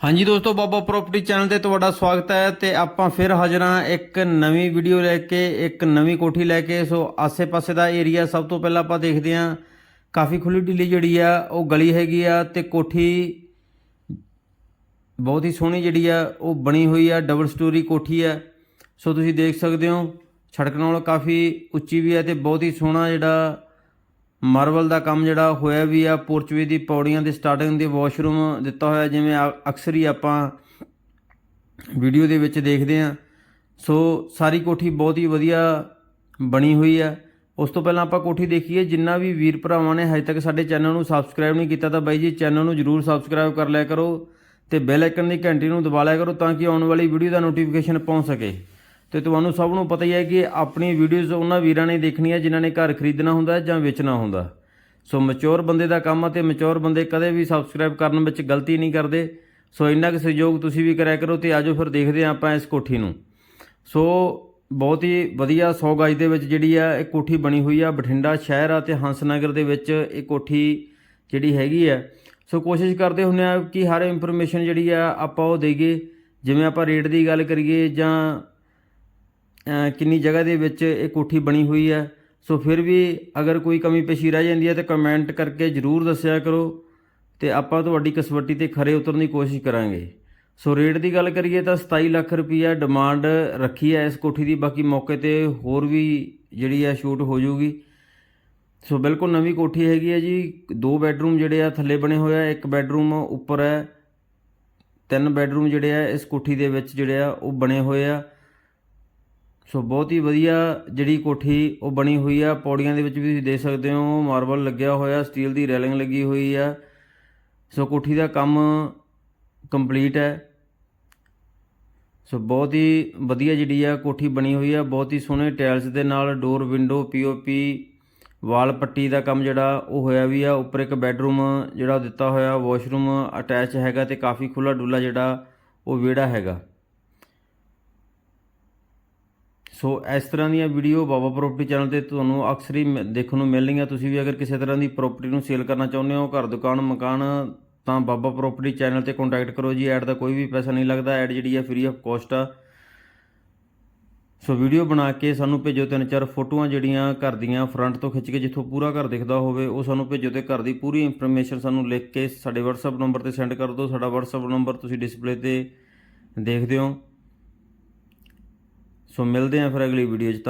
ਹਾਂਜੀ ਦੋਸਤੋ, ਬਾਬਾ property channel ਤੇ ਤੁਹਾਡਾ ਸਵਾਗਤ ਹੈ ਤੇ ਆਪਾਂ ਫਿਰ ਹਾਜ਼ਰ ਹਾਂ ਇੱਕ ਨਵੀਂ ਵੀਡੀਓ ਲੈ ਕੇ, ਇੱਕ ਨਵੀਂ ਕੋਠੀ ਲੈ ਕੇ। ਸੋ ਆਸੇ-ਪਾਸੇ ਦਾ ਏਰੀਆ ਸਭ ਤੋਂ ਪਹਿਲਾਂ ਆਪਾਂ ਦੇਖਦੇ ਹਾਂ। ਕਾਫੀ ਖੁੱਲੀ ਢਿੱਲੀ ਜਿਹੜੀ ਆ, ਉਹ ਗਲੀ ਹੈਗੀ ਆ ਤੇ ਕੋਠੀ ਬਹੁਤ ਹੀ ਸੋਹਣੀ ਜਿਹੜੀ ਆ, ਉਹ ਬਣੀ ਹੋਈ ਆ ਡਬਲ ਸਟੋਰੀ ਕੋਠੀ ਆ। ਸੋ ਤੁਸੀਂ ਦੇਖ ਸਕਦੇ ਹੋ, ਸੜਕ ਨਾਲ ਕਾਫੀ ਉੱਚੀ ਵੀ ਹੈ ਤੇ ਬਹੁਤ ਹੀ ਸੋਹਣਾ ਜਿਹੜਾ ਮਾਰਵਲ ਦਾ ਕੰਮ ਜਿਹੜਾ ਹੋਇਆ ਵੀ ਆ ਪੋਰਚਵੇ ਦੀ ਪੌੜੀਆਂ ਦੇ ਸਟਾਰਟਿੰਗ ਦੇ ਵਾਸ਼ਰੂਮ ਦਿੱਤਾ ਹੋਇਆ, ਜਿਵੇਂ ਆ- ਅਕਸਰ ਹੀ ਆਪਾਂ ਵੀਡੀਓ ਦੇ ਵਿੱਚ ਦੇਖਦੇ ਆ ਸੋ ਸਾਰੀ ਕੋਠੀ ਬਹੁਤ ਹੀ ਵਧੀਆ ਬਣੀ ਹੋਈ ਆ। ਉਸ ਤੋਂ ਪਹਿਲਾਂ ਆਪਾਂ ਕੋਠੀ ਦੇਖੀਏ, ਜਿੰਨਾ ਵੀ ਵੀਰ ਭਰਾਵਾਂ ਨੇ ਹਜੇ ਤੱਕ ਸਾਡੇ ਚੈਨਲ ਨੂੰ ਸਬਸਕ੍ਰਾਈਬ ਨਹੀਂ ਕੀਤਾ ਤਾਂ ਬਾਈ ਜੀ ਚੈਨਲ ਨੂੰ ਜਰੂਰ ਸਬਸਕ੍ਰਾਈਬ ਕਰ ਲਿਆ ਕਰੋ ਤੇ ਬੈਲ ਆਈਕਨ ਦੀ ਘੰਟੀ ਨੂੰ ਦਬਾ ਲਿਆ ਕਰੋ ਤਾਂ ਕਿ ਆਉਣ ਵਾਲੀ ਵੀਡੀਓ ਦਾ ਨੋਟੀਫਿਕੇਸ਼ਨ ਪਹੁੰਚ ਸਕੇ। ਤੇ ਤੁਹਾਨੂੰ ਸਭ ਨੂੰ ਪਤਾ ਹੀ ਹੈ ਕਿ ਆਪਣੀ ਵੀਡੀਓਜ਼ ਉਹਨਾਂ ਵੀਰਾਂ ਨੇ ਦੇਖਣੀਆਂ ਜਿਨ੍ਹਾਂ ਨੇ ਘਰ ਖਰੀਦਣਾ ਹੁੰਦਾ ਜਾਂ ਵੇਚਣਾ ਹੁੰਦਾ ਸੋ ਮੈਚੁਰ ਬੰਦੇ ਦਾ ਕੰਮ ਆ ਤੇ ਮੈਚੁਰ ਬੰਦੇ ਕਦੇ ਵੀ ਸਬਸਕ੍ਰਾਈਬ ਕਰਨ ਵਿੱਚ ਗਲਤੀ ਨਹੀਂ ਕਰਦੇ। ਸੋ ਇੰਨਾ ਕੁ ਸਹਿਯੋਗ ਤੁਸੀਂ ਵੀ ਕਰਿਆ ਕਰੋ ਤੇ ਆਜੋ ਫਿਰ ਦੇਖਦੇ ਹਾਂ ਆਪਾਂ ਇਸ ਕੋਠੀ ਨੂੰ। ਸੋ ਬਹੁਤ ਹੀ ਵਧੀਆ 100 ਗਜ ਦੇ ਵਿੱਚ ਜਿਹੜੀ ਆ, ਇਹ ਕੋਠੀ ਬਣੀ ਹੋਈ ਆ, ਬਠਿੰਡਾ ਸ਼ਹਿਰ ਆ ਤੇ ਹੰਸਨਗਰ ਦੇ ਵਿੱਚ ਇਹ ਕੋਠੀ ਜਿਹੜੀ ਹੈਗੀ ਆ। ਸੋ ਕੋਸ਼ਿਸ਼ ਕਰਦੇ ਹੁੰਦੇ ਆ ਕਿ ਹਰ ਇਨਫੋਰਮੇਸ਼ਨ ਜਿਹੜੀ ਆ ਆਪਾਂ ਉਹ ਦੇਈਏ। ਜਿਵੇਂ ਆਪਾਂ ਰੇਟ ਦੀ ਗੱਲ ਕਰੀਏ ਜਾਂ ਕਿੰਨੀ ਜਗ੍ਹਾ ਦੇ ਵਿੱਚ ਇਹ ਕੋਠੀ ਬਣੀ ਹੋਈ ਹੈ। ਸੋ ਫਿਰ ਵੀ ਅਗਰ ਕੋਈ ਕਮੀ ਪੇਸ਼ੀ ਰਹਿ ਜਾਂਦੀ ਹੈ ਤਾਂ ਕਮੈਂਟ ਕਰਕੇ ਜਰੂਰ ਦੱਸਿਆ ਕਰੋ ਤੇ ਆਪਾਂ ਤੁਹਾਡੀ ਕਸਵੱਟੀ ਤੇ ਖਰੇ ਉਤਰਨ ਦੀ ਕੋਸ਼ਿਸ਼ ਕਰਾਂਗੇ। ਸੋ ਰੇਟ ਦੀ ਗੱਲ ਕਰੀਏ ਤਾਂ 27 ਲੱਖ ਰੁਪਈਆ ਡਿਮਾਂਡ ਰੱਖੀ ਹੈ ਇਸ ਕੋਠੀ ਦੀ। ਬਾਕੀ ਮੌਕੇ ਤੇ ਹੋਰ ਵੀ ਜਿਹੜੀ ਹੈ ਸ਼ੂਟ ਹੋ ਜਾਊਗੀ। ਸੋ ਬਿਲਕੁਲ ਨਵੀਂ ਕੋਠੀ ਹੈਗੀ ਹੈ ਜੀ। ਦੋ ਬੈੱਡਰੂਮ ਜਿਹੜੇ ਆ ਥੱਲੇ ਬਣੇ ਹੋਏ ਆ, ਇੱਕ ਬੈੱਡਰੂਮ ਉੱਪਰ ਹੈ। ਤਿੰਨ ਬੈੱਡਰੂਮ ਜਿਹੜੇ ਆ ਇਸ ਕੋਠੀ ਦੇ ਵਿੱਚ ਜਿਹੜੇ ਆ ਉਹ ਬਣੇ ਹੋਏ ਆ। ਸੋ ਬਹੁਤ ਹੀ ਵਧੀਆ ਜਿਹੜੀ ਕੋਠੀ ਉਹ ਬਣੀ ਹੋਈ ਆ। ਪੌੜੀਆਂ ਦੇ ਵਿੱਚ ਵੀ ਤੁਸੀਂ ਦੇਖ ਸਕਦੇ ਹੋ, ਮਾਰਬਲ ਲੱਗਿਆ ਹੋਇਆ, ਸਟੀਲ ਦੀ ਰੈਲਿੰਗ ਲੱਗੀ ਹੋਈ ਆ। ਸੋ ਕੋਠੀ ਦਾ ਕੰਮ ਕੰਪਲੀਟ ਹੈ। ਸੋ ਬਹੁਤ ਹੀ ਵਧੀਆ ਜਿਹੜੀ ਆ ਕੋਠੀ ਬਣੀ ਹੋਈ ਆ। ਬਹੁਤ ਹੀ ਸੋਹਣੇ ਟਾਇਲਸ ਦੇ ਨਾਲ ਡੋਰ ਵਿੰਡੋ ਪੀਓਪੀ ਵਾਲ ਪੱਟੀ ਦਾ ਕੰਮ ਜਿਹੜਾ ਉਹ ਹੋਇਆ ਵੀ ਆ। ਉੱਪਰ ਇੱਕ ਬੈੱਡਰੂਮ ਜਿਹੜਾ ਦਿੱਤਾ ਹੋਇਆ, ਵਾਸ਼ਰੂਮ ਅਟੈਚ ਹੈਗਾ ਤੇ ਕਾਫੀ ਖੁੱਲਾ ਡੁੱਲਾ ਜਿਹੜਾ ਉਹ ਵਿਹੜਾ ਹੈਗਾ। ਸੋ ਇਸ ਤਰ੍ਹਾਂ ਦੀਆਂ ਵੀਡੀਓ ਬਾਬਾ ਪ੍ਰਾਪਰਟੀ ਚੈਨਲ ਤੇ ਤੁਹਾਨੂੰ ਅਕਸਰ ਹੀ ਮ- ਦੇਖਣ ਨੂੰ ਮਿਲਣਗੀਆਂ। ਤੁਸੀਂ ਵੀ ਅਗਰ ਕਿਸੇ ਤਰ੍ਹਾਂ ਦੀ ਪ੍ਰਾਪਰਟੀ ਨੂੰ ਸੇਲ ਕਰਨਾ ਚਾਹੁੰਦੇ ਹੋ, ਘਰ, ਦੁਕਾਨ, ਮਕਾਨ, ਤਾਂ ਬਾਬਾ ਪ੍ਰਾਪਰਟੀ ਚੈਨਲ ਤੇ ਕੰਟੈਕਟ ਕਰੋ ਜੀ। ਐਡ ਦਾ ਕੋਈ ਵੀ ਪੈਸਾ ਨਹੀਂ ਲੱਗਦਾ। ਐਡ ਜਿਹੜੀ ਹੈ ਫ੍ਰੀ ਆਫ ਕਾਸਟ ਆ। ਸੋ ਵੀਡੀਓ ਬਣਾ ਕੇ ਸਾਨੂੰ ਭੇਜੋ ਤਿੰਨ ਚਾਰ ਫੋਟੋਆਂ ਜਿਹੜੀਆਂ ਘਰ ਦੀਆਂ ਫਰੰਟ ਤੋਂ ਖਿੱਚ ਕੇ ਜਿੱਥੋਂ ਪੂਰਾ ਘਰ ਦਿਖਦਾ ਹੋਵੇ, ਉਹ ਸਾਨੂੰ ਭੇਜੋ ਤੇ ਘਰ ਦੀ ਪੂਰੀ ਇਨਫੋਰਮੇਸ਼ਨ ਸਾਨੂੰ ਲਿਖ ਕੇ ਸਾਡੇ WhatsApp ਨੰਬਰ ਤੇ ਸੈਂਡ ਕਰ ਦਿਓ। ਸਾਡਾ WhatsApp ਨੰਬਰ ਤੁਸੀਂ ਡਿਸਪਲੇ ਤੇ ਦੇਖਦੇ ਹੋ। ਸੋ ਮਿਲਦੇ ਹਾਂ ਫਿਰ ਅਗਲੀ ਵੀਡੀਓ 'ਚ।